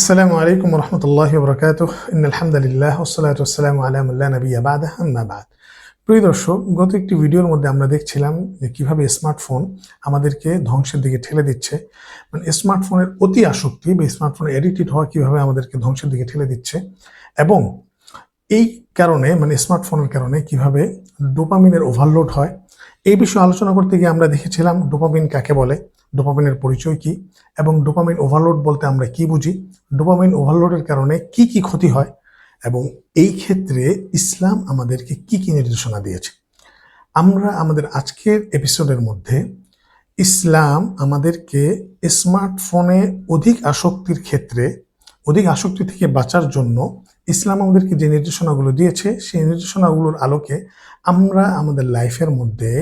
আসসালামু আলাইকুম রহমতুল্লাহ বরকাত আলহামদুলিল্লাহ ওসালাত ওসালাম আলামুল্লাহ নবী আবাদ আম্মাবাদ প্রিয় দর্শক, গত একটি ভিডিওর মধ্যে আমরা দেখছিলাম যে কীভাবে স্মার্টফোন আমাদেরকে ধ্বংসের দিকে ঠেলে দিচ্ছে। মানে স্মার্টফোনের অতি আসক্তি বা স্মার্টফোনে এডিক্টেড হওয়া কীভাবে আমাদেরকে ধ্বংসের দিকে ঠেলে দিচ্ছে এবং এই কারণে মানে স্মার্টফোনের কারণে কীভাবে ডোপামিনের ওভারলোড হয়, এই বিষয়ে আলোচনা করতে গিয়ে আমরা দেখেছিলাম ডোপামিন কাকে বলে। ডোপামিনের পরিচয় কি এবং ডোপামিন ওভারলোড বলতে আমরা কি বুঝি? ডোপামিন ওভারলোডের কারণে কি কি ক্ষতি হয় এবং এই ক্ষেত্রে ইসলাম আমাদেরকে কি কি নির্দেশনা দিয়েছে? আমরা আমাদের আজকের এপিসোডের মধ্যে ইসলাম আমাদেরকে স্মার্টফোনে অধিক আসক্তির ক্ষেত্রে, অধিক আসক্তি থেকে বাঁচার জন্য ইসলাম আমাদেরকে যে নির্দেশনাগুলো দিয়েছে, সেই নির্দেশনাগুলোর আলোকে আমরা আমাদের লাইফের মধ্যে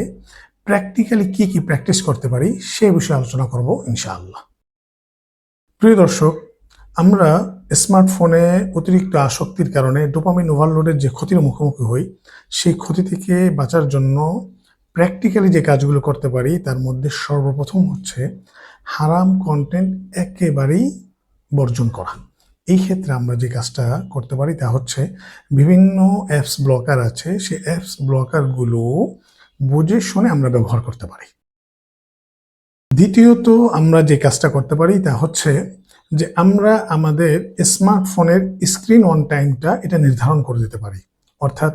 প্র্যাকটিক্যালি কি কি প্র্যাকটিস করতে পারি, সে বিষয়ে আলোচনা করব ইনশাআল্লাহ। প্রিয় দর্শক, আমরা স্মার্টফোনে অতিরিক্ত আসক্তির কারণে ডোপামিন ওভারলোডের যে ক্ষতির মুখোমুখি হই, সেই ক্ষতি থেকে বাঁচার জন্য প্র্যাকটিক্যালি যে কাজগুলো করতে পারি, তার মধ্যে সর্বপ্রথম হচ্ছে হারাম কন্টেন্ট একেবারেই বর্জন করা। এই ক্ষেত্রে আমরা যে কাজটা করতে পারি তা হচ্ছে বিভিন্ন অ্যাপস ব্লকার আছে, সেই অ্যাপস ব্লকারগুলো বুঝে শুনে আমরা ব্যবহার করতে পারি। দ্বিতীয়ত আমরা যে কাজটা করতে পারি তা হচ্ছে যে আমরা আমাদের স্মার্টফোনের স্ক্রিন অন টাইমটা এটা নির্ধারণ করে দিতে পারি। অর্থাৎ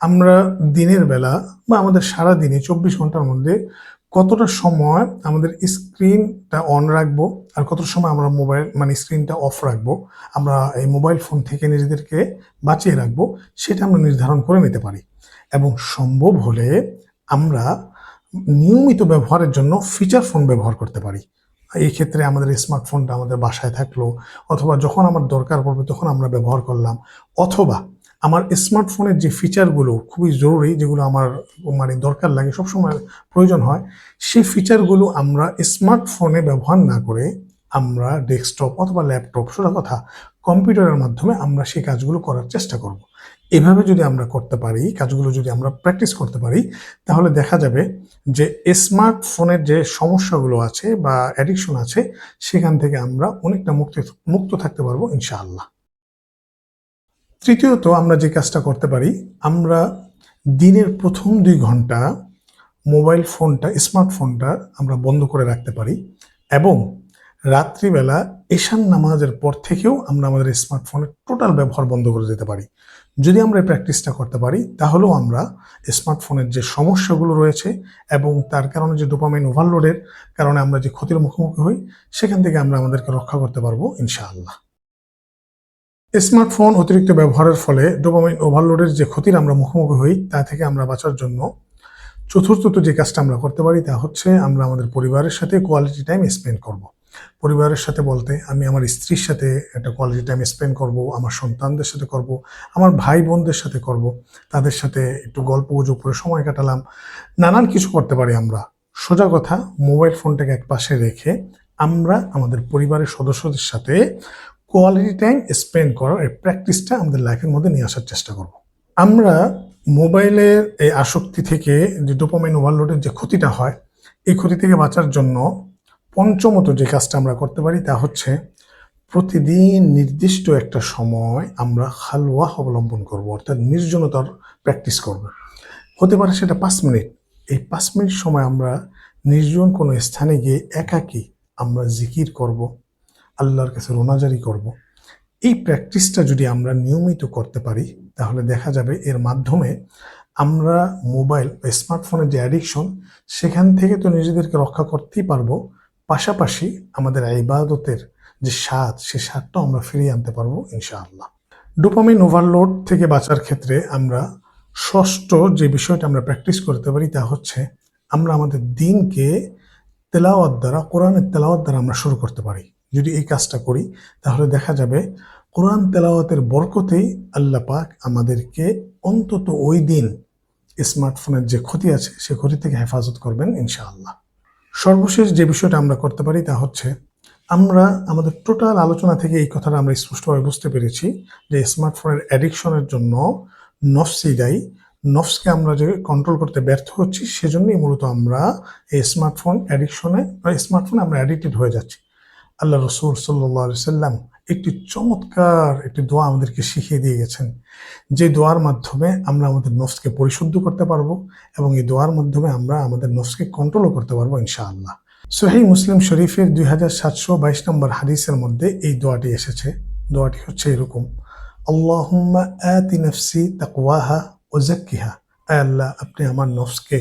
আমরা দিনের বেলা বা আমাদের সারা দিনে চব্বিশ ঘণ্টার মধ্যে কতটা সময় আমাদের স্ক্রিনটা অন রাখব আর কত সময় আমরা মোবাইল মানে স্ক্রিনটা অফ রাখব, আমরা এই মোবাইল ফোন থেকে নিজেদেরকে বাঁচিয়ে রাখব, সেটা আমরা নির্ধারণ করে নিতে পারি। এবং সম্ভব হলে আমরা নিয়মিত ব্যবহারের জন্য ফিচার ফোন ব্যবহার করতে পারি। এই ক্ষেত্রে আমাদের স্মার্টফোনটা আমাদের বাসায় থাকল, অথবা যখন আমার দরকার পড়বে তখন আমরা ব্যবহার করলাম, অথবা আমার স্মার্টফোনের যে ফিচারগুলো খুবই জরুরি, যেগুলো আমার মানে দরকার লাগে, সবসময় প্রয়োজন হয় সেই ফিচারগুলো আমরা স্মার্টফোনে ব্যবহার না করে আমরা ডেস্কটপ অথবা ল্যাপটপ সোজা কথা কম্পিউটারের মাধ্যমে আমরা সেই কাজগুলো করার চেষ্টা করব। এভাবে যদি আমরা করতে পারি, কাজগুলো যদি আমরা প্র্যাকটিস করতে পারি, তাহলে দেখা যাবে যে স্মার্টফোনের যে সমস্যাগুলো আছে বা অ্যাডিকশন আছে, সেখান থেকে আমরা অনেকটা মুক্তি, মুক্ত থাকতে পারব ইনশাআল্লাহ। তৃতীয়ত আমরা যে কাজটা করতে পারি, আমরা দিনের প্রথম দুই ঘণ্টা মোবাইল ফোনটা স্মার্টফোনটা আমরা বন্ধ করে রাখতে পারি এবং রাত্রিবেলা এশান নামাজের পর থেকেও আমরা আমাদের স্মার্টফোনের টোটাল ব্যবহার বন্ধ করে দিতে পারি যদি আমরা এই প্র্যাকটিসটা করতে পারি, তাহলেও আমরা স্মার্টফোনের যে সমস্যাগুলো রয়েছে এবং তার কারণে যে ডোপামাইন ওভারলোডের কারণে আমরা যে ক্ষতির মুখোমুখি হই, সেখান থেকে আমরা আমাদেরকে রক্ষা করতে পারব, ইনশাআল্লাহ স্মার্টফোন অতিরিক্ত ব্যবহারের ফলে ডোপামাইন ওভারলোডের যে ক্ষতির আমরা মুখোমুখি হই, তা থেকে আমরা বাঁচার জন্য চতুর্থত যে কাজটা আমরা করতে পারি, তা হচ্ছে আমরা আমাদের পরিবারের সাথে কোয়ালিটি টাইম স্পেন্ড করব। পরিবারের সাথে বলতে আমি আমার স্ত্রীর সাথে একটা কোয়ালিটি টাইম স্পেন্ড করব, আমার সন্তানদের সাথে করব, আমার ভাই বোনদের সাথে করব, তাদের সাথে একটু গল্প গুজব করে সময় কাটালাম। নানান কিছু করতে পারি আমরা। সোজা কথা মোবাইল ফোনটাকে এক পাশে রেখে আমরা আমাদের পরিবারের সদস্যদের সাথে কোয়ালিটি টাইম স্পেন্ড করার এই প্র্যাকটিসটা আমাদের লাইফের মধ্যে নিয়ে আসার চেষ্টা করব। আমরা মোবাইলের এই আসক্তি থেকে যে ডোপামাইন ওভারলোডের যে ক্ষতিটা হয়, এই ক্ষতি থেকে বাঁচার জন্য পঞ্চমত যে কাজটা আমরা করতে পারি তা হচ্ছে প্রতিদিন নির্দিষ্ট একটা সময় আমরা হালুয়া অবলম্বন করব, অর্থাৎ নির্জনতার প্র্যাকটিস করব। হতে পারে সেটা পাঁচ মিনিট। এই পাঁচ মিনিট সময় আমরা নির্জন কোনো স্থানে গিয়ে একাকী আমরা জিকির করব, আল্লাহর কাছে রোনাজারি করব। এই প্র্যাকটিসটা যদি আমরা নিয়মিত করতে পারি, তাহলে দেখা যাবে এর মাধ্যমে আমরা মোবাইল বা স্মার্টফোনের যে অ্যাডিকশন সেখান থেকে তো নিজেদেরকে রক্ষা করতেই পারব। পাশাপাশি আমাদের ইবাদতের যে স্বাদ, সে স্বাদটাও আমরা ফিরিয়ে আনতে পারব, ইনশাআল্লাহ। ডোপামিন ওভারলোড থেকে বাঁচার ক্ষেত্রে আমরা ষষ্ঠ যে বিষয়টা আমরা প্র্যাকটিস করতে পারি, তা হচ্ছে আমরা আমাদের দিনকে তেলাওয়াত দ্বারা, কোরআনের তেলাওয়াত দ্বারা আমরা শুরু করতে পারি। যদি এই কাজটা করি, তাহলে দেখা যাবে কোরআন তেলাওয়াতের বরকতেই আল্লাহ পাক আমাদেরকে অন্তত ওই দিন স্মার্টফোনের যে ক্ষতি আছে, সে ক্ষতি থেকে হেফাজত করবেন, ইনশাআল্লাহ। সর্বশেষ যে বিষয়টা আমরা করতে পারি তা হচ্ছে, আমরা আমাদের টোটাল আলোচনা থেকে এই কথাটা আমরা স্পষ্টভাবে বুঝতে পেরেছি যে স্মার্টফোনের অ্যাডিকশনের জন্য নফসি দায়ী, নফসকে আমরা যে কন্ট্রোল করতে ব্যর্থ হচ্ছি সেজন্যই মূলত আমরা এই স্মার্টফোন অ্যাডিকশনে বা স্মার্টফোনে আমরা অ্যাডিক্টেড হয়ে যাচ্ছি। আল্লাহ রসুল সাল্লাহ সাল্লাম একটি চমৎকার একটি দোয়া আমাদেরকে শিখিয়ে দিয়ে গেছেন। যে দোয়ার মাধ্যমে আমরা আমাদের নফসকে পরিশুদ্ধ করতে পারব এবং এই দোয়ার মাধ্যমে আমরা আমাদের নফসকে কন্ট্রোলও করতে পারব ইনশাআল্লাহ। সহি মুসলিম শরীফের দুই হাজার সাতশো বাইশ নম্বর হাদিসের মধ্যে এই দোয়াটি এসেছে। দোয়াটি হচ্ছে এরকম তাকওয়াহা ও জাক্কিহা আল্লাহ, আপনি আমার নফসকে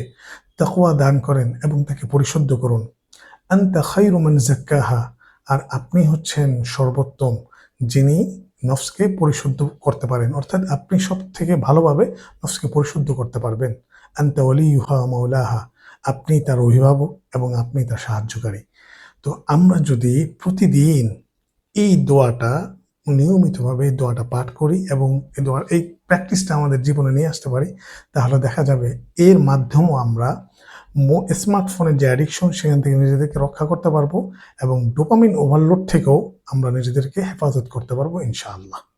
তাকওয়া দান করেন এবং তাকে পরিশুদ্ধ করুন। আন্তা খাইরু মান জাক্কাহা আর আপনি হচ্ছেন সর্বোত্তম যিনি নফসকে পরিশুদ্ধ করতে পারেন। অর্থাৎ আপনি সব থেকে ভালোভাবে নফসকে পরিশুদ্ধ করতে পারবেন। আন্তা ওয়ালিউহা মাওলাহা। আপনি তার অভিভাবক এবং আপনি তার সাহায্যকারী। তো আমরা যদি প্রতিদিন এই দোয়াটা নিয়মিতভাবে এই দোয়াটা পাঠ করি এবং এই দোয়ার এই প্র্যাকটিসটা আমাদের জীবনে নিয়ে আসতে পারি, তাহলে দেখা যাবে এর মাধ্যমেও আমরা স্মার্টফোনের যে অ্যাডিকশন সেখান থেকে নিজেদেরকে রক্ষা করতে পারব এবং ডোপামিন ওভারলোড থেকেও আমরা নিজেদেরকে হেফাজত করতে পারব, ইনশাআল্লাহ।